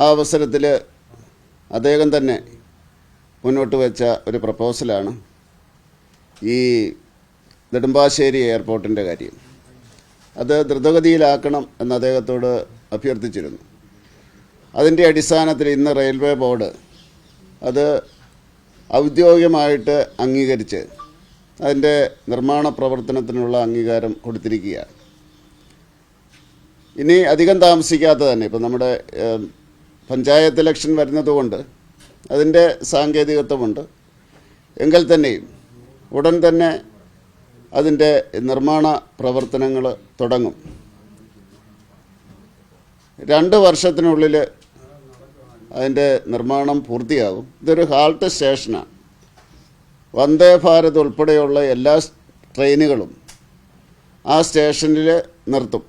ആ അവസരത്തിൽ അദ്ദേഹം തന്നെ മുന്നോട്ട് വെച്ച ഒരു പ്രപ്പോസലാണ് ഈ നെടുമ്പാശ്ശേരി എയർപോർട്ടിന്റെ കാര്യം. അത് ദ്രുതഗതിയിലാക്കണം എന്ന് അദ്ദേഹത്തോട് അഭ്യർത്ഥിച്ചിരുന്നു. അതിന്റെ അടിസ്ഥാനത്തിൽ ഇന്ന് റെയിൽവേ ബോർഡ് അത് ഔദ്യോഗികമായിട്ട് അംഗീകരിച്ച് അതിന്റെ നിർമ്മാണ പ്രവർത്തനത്തിനുള്ള അംഗീകാരം കൊടുത്തിരിക്കുകയാണ്. ഇനി അധികം താമസിക്കാതെ തന്നെ ഇപ്പം നമ്മുടെ പഞ്ചായത്ത് ഇലക്ഷൻ വരുന്നതുകൊണ്ട് അതിന്റെ സാങ്കേതികത്വമുണ്ട്. എങ്കിൽ തന്നെയും ഉടൻ തന്നെ അതിന്റെ നിർമ്മാണ പ്രവർത്തനങ്ങൾ തുടങ്ങും. രണ്ട് വർഷത്തിനുള്ളിൽ അതിന്റെ നിർമ്മാണം പൂർത്തിയാകും. ഇതൊരു ഹാൾട്ട് സ്റ്റേഷനാണ്. വന്ദേ ഭാരത് ഉൾപ്പെടെയുള്ള എല്ലാ ട്രെയിനുകളും ആ സ്റ്റേഷനിൽ നിർത്തും.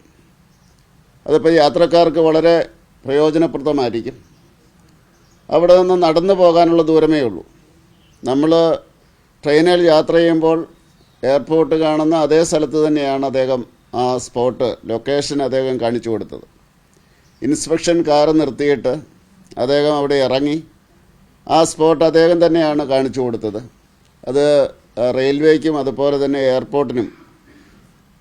അതിപ്പോൾ യാത്രക്കാർക്ക് വളരെ പ്രയോജനപ്രദമായിരിക്കും. അവിടെ നിന്ന് നടന്നു പോകാനുള്ള ദൂരമേ ഉള്ളൂ. നമ്മൾ ട്രെയിനിൽ യാത്ര ചെയ്യുമ്പോൾ എയർപോർട്ട് കാണുന്ന അതേ സ്ഥലത്ത് തന്നെയാണ് അദ്ദേഹം ആ സ്പോട്ട് ലൊക്കേഷൻ അദ്ദേഹം കാണിച്ചു കൊടുത്തത്. ഇൻസ്പെക്ഷൻ കാർ നിർത്തിയിട്ട് അദ്ദേഹം അവിടെ ഇറങ്ങി ആ സ്പോട്ട് അദ്ദേഹം തന്നെയാണ് കാണിച്ചു കൊടുത്തത്. അത് റെയിൽവേക്കും അതുപോലെ തന്നെ എയർപോർട്ടിനും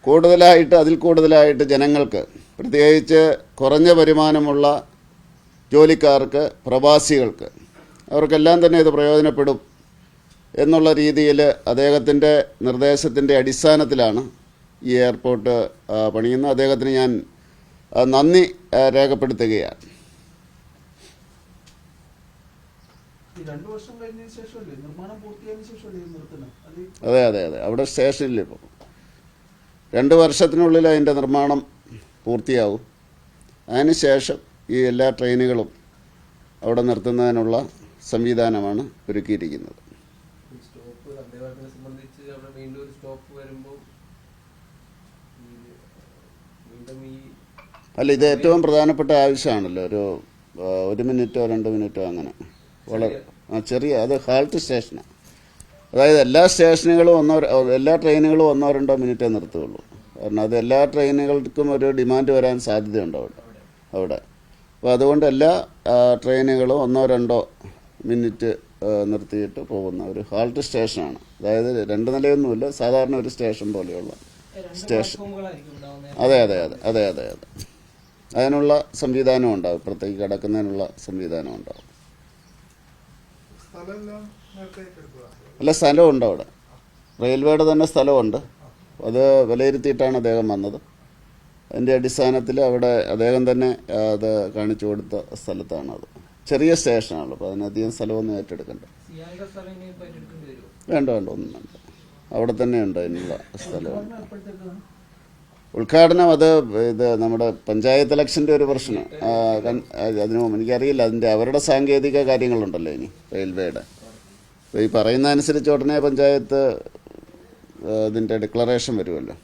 കൂടുതലായിട്ട് അതിൽ കൂടുതലായിട്ട് ജനങ്ങൾക്ക് പ്രത്യേകിച്ച് കുറഞ്ഞ വരുമാനമുള്ള ജോലിക്കാർക്ക് പ്രവാസികൾക്ക് അവർക്കെല്ലാം തന്നെ ഇത് പ്രയോജനപ്പെടും എന്നുള്ള രീതിയിൽ അദ്ദേഹത്തിന്റെ നിർദ്ദേശത്തിന്റെ അടിസ്ഥാനത്തിലാണ് ഈ എയർപോർട്ട് പണിയുന്നത്. അദ്ദേഹത്തിന് ഞാൻ നന്ദി രേഖപ്പെടുത്തുകയാണ്. അത് അതെ അതെ അതെ. അവിടെ സ്റ്റേഷനിൽ ഇപ്പോൾ രണ്ട് വർഷത്തിനുള്ളിൽ അതിന്റെ നിർമ്മാണം പൂർത്തിയാവും. അതിന് ശേഷം ഈ എല്ലാ ട്രെയിനുകളും അവിടെ നിർത്തുന്നതിനുള്ള സംവിധാനമാണ് ഒരുക്കിയിരിക്കുന്നത്. അല്ല ഇത് ഏറ്റവും പ്രധാനപ്പെട്ട ആവശ്യമാണല്ലോ. ഒരു ഒരു മിനിറ്റോ രണ്ട് മിനിറ്റോ അങ്ങനെ. വളരെ ആ, ചെറിയ അത് ഹാൾട്ട് സ്റ്റേഷനാണ് അതായത് എല്ലാ സ്റ്റേഷനുകളും ഒന്നോ എല്ലാ ട്രെയിനുകളും ഒന്നോ രണ്ടോ മിനിറ്റേ നിർത്തുകയുള്ളൂ കാരണം അത് എല്ലാ ട്രെയിനുകൾക്കും ഒരു ഡിമാൻഡ് വരാൻ സാധ്യതയുണ്ട് അവിടെ. അവിടെ. അപ്പോൾ അതുകൊണ്ട് എല്ലാ ട്രെയിനുകളും ഒന്നോ രണ്ടോ മിനിറ്റ് നിർത്തിയിട്ട് പോകുന്ന ഒരു ഹാൾട്ട് സ്റ്റേഷനാണ്. അതായത് രണ്ട് നിലയൊന്നുമില്ല സാധാരണ ഒരു സ്റ്റേഷൻ പോലെയുള്ള സ്റ്റേഷൻ. അതെ അതെ അതെ അതെ അതെ അതെ. അതിനുള്ള സംവിധാനം ഉണ്ടാവും ഇപ്പുറത്തേക്ക് കിടക്കുന്നതിനുള്ള സംവിധാനം ഉണ്ടാവും. അല്ല സ്ഥലമുണ്ട് അവിടെ. റെയിൽവേയുടെ തന്നെ സ്ഥലമുണ്ട്. അത് വിലയിരുത്തിയിട്ടാണ് അദ്ദേഹം വന്നത്. അതിന്റെ അടിസ്ഥാനത്തിൽ അവിടെ അദ്ദേഹം തന്നെ അത് കാണിച്ചു കൊടുത്ത സ്ഥലത്താണ് അത്. ചെറിയ സ്റ്റേഷനാണല്ലോ അപ്പോൾ അതിനധികം സ്ഥലമൊന്നും ഏറ്റെടുക്കണ്ട. വേണ്ട വേണ്ട ഒന്നും വേണ്ട. അവിടെ തന്നെ ഉണ്ട് അതിനുള്ള സ്ഥലം. ഉദ്ഘാടനം അത് ഇത് നമ്മുടെ പഞ്ചായത്ത് ഇലക്ഷന്റെ ഒരു പ്രശ്നം. അതിനു എനിക്കറിയില്ല അതിന്റെ അവരുടെ സാങ്കേതിക കാര്യങ്ങളുണ്ടല്ലോ ഇനി റെയിൽവേയുടെ. അപ്പോൾ ഈ പറയുന്ന അനുസരിച്ച് ഉടനെ പഞ്ചായത്ത് ഇതിന്റെ ഡിക്ലറേഷൻ വരുമല്ലോ.